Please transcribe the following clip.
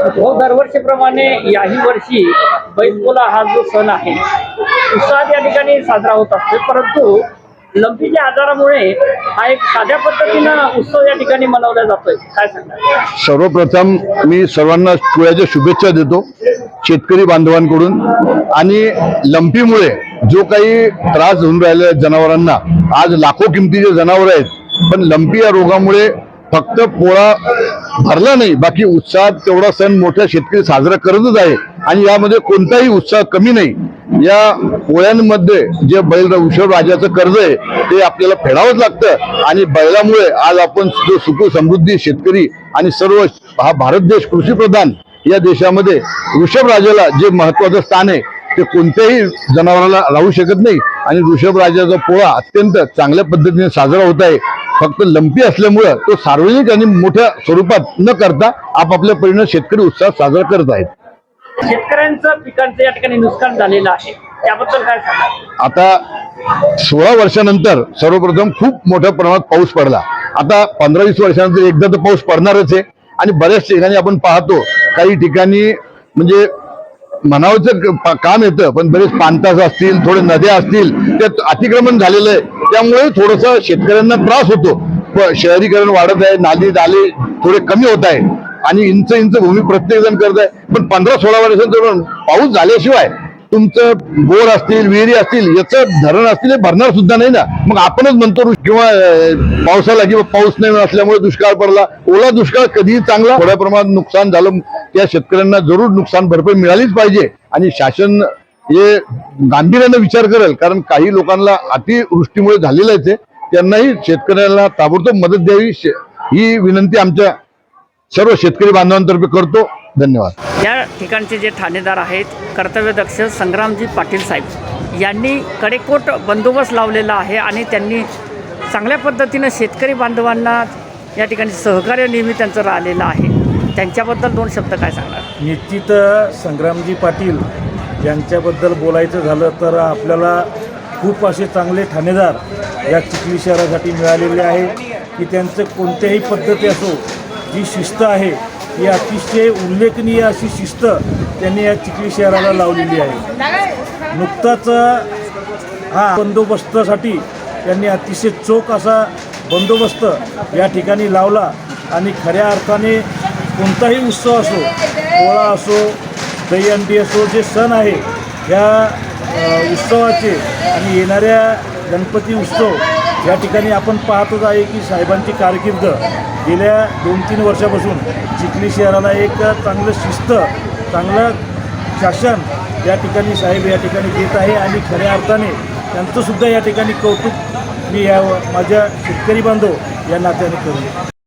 हो दरवर्षीप्रमाणे याही वर्षी बैलपोला हा जो सण आहे उत्साहात या ठिकाणी साजरा होत असतो. परंतु लंपीच्या आजारामुळे हा एक साध्या पद्धतीनं उत्सव या ठिकाणी मनवला जातोय. काय सांगा सर्वप्रथम मी सर्वांना पोळ्याच्या शुभेच्छा देतो शेतकरी बांधवांकडून. आणि लंपीमुळे जो काही त्रास होऊन राहिल्या जनावरांना आज लाखो किमतीचे जनावर आहेत पण लंपी या रोगामुळे फक्त पोळा भरला नाही बाकी उत्साहात तेवढा सण मोठ्या शेतकरी साजरा करतच आहे. आणि यामध्ये कोणताही उत्साह कमी नाही. या पोळ्यांमध्ये जे बैल वृषभ राजाचं कर्ज आहे ते आपल्याला फेडावंच लागतं. आणि बैलामुळे आज आपण जो सुख समृद्धी शेतकरी आणि सर्व हा भारत देश कृषीप्रधान या देशामध्ये ऋषभ राजाला जे महत्वाचं स्थान आहे ते कोणत्याही जनावराला राहू शकत नाही. आणि ऋषभ राजाचा पोळा अत्यंत चांगल्या पद्धतीने साजरा होत आहे. फक्त लंपी असल्यामुळं तो सार्वजनिक आणि मोठ्या स्वरूपात न करता आपापल्या परीने शेतकरी उत्साह साजरा करत आहेत. शेतकऱ्यांचं पिकांचं या ठिकाणी नुकसान झालेलं आहे. त्याबद्दल काय सांगणार आता सोळा वर्षानंतर सर्वप्रथम खूप मोठ्या प्रमाणात पाऊस पडला. आता पंधरा वीस वर्षानंतर एकदा तर पाऊस पडणारच आहे. आणि बऱ्याच ठिकाणी आपण पाहतो काही ठिकाणी म्हणजे म्हणावचं काम येतं पण बरेच पानतास असतील थोडे नद्या असतील त्यात अतिक्रमण झालेलं आहे. त्यामुळे थोडस शेतकऱ्यांना त्रास होतो. पण शहरीकरण वाढत आहे नाली नाले थोडे कमी होत आहे. आणि इंच इंच भूमी प्रत्येक जण करत आहे. पण पंधरा सोळा वर्षांचं पाऊस झाल्याशिवाय तुमचं बोर असतील विहिरी असतील याचं धरण असतील हे भरणार सुद्धा नाही ना. मग आपणच म्हणतो किंवा पावसाला किंवा पाऊस नाही असल्यामुळे दुष्काळ पडला. ओला दुष्काळ कधीही चांगला थोड्या प्रमाणात नुकसान झालं त्या शेतकऱ्यांना जरूर नुकसान भरपाई मिळालीच पाहिजे. आणि शासन हे गांभीर्यानं विचार करेल कारण काही लोकांना अतिवृष्टीमुळे झालेलं आहे त्यांनाही शेतकऱ्याला ताबडतोब मदत द्यावी शे- ही विनंती आमच्या सर्व शेतकरी बांधवांतर्फे करतो. धन्यवाद. या ठिकाणचे जे ठाणेदार आहेत कर्तव्यदक्ष संग्रामजी पाटील साहेब यांनी कडेकोट बंदोबस्त लावलेला आहे आणि त्यांनी चांगल्या पद्धतीनं शेतकरी बांधवांना या ठिकाणी सहकार्य नेहमी त्यांचं राहिलेलं आहे. त्यांच्याबद्दल दोन शब्द काय सांगणार? निश्चित संग्रामजी पाटील यांच्याबद्दल बोलायचं झालं तर आपल्याला खूप असे चांगले ठाणेदार या चिखली शहरासाठी मिळालेले आहे की त्यांचं कोणत्याही पद्धती असो जी शिस्त आहे ही अतिशय उल्लेखनीय अशी शिस्त त्यांनी या चिखली शहराला लावलेली आहे. नुकताच हा बंदोबस्तासाठी त्यांनी अतिशय चोख असा बंदोबस्त या ठिकाणी लावला आणि खऱ्या अर्थाने कोणताही उत्सव असो पोळा असो दहीहंडी असो जे सण आहे या उत्सवाचे आणि येणाऱ्या गणपती उत्सव या ठिकाणी आपण पाहतच आहे की साहेबांची कारकीर्द गेल्या दोन तीन वर्षापासून चिखली शहराला एक चांगलं शिस्त चांगलं शासन या ठिकाणी साहेब या ठिकाणी देत आहे आणि खऱ्या अर्थाने त्यांचंसुद्धा या ठिकाणी कौतुक मी या माझ्या शेतकरी बांधव या नात्याने करू.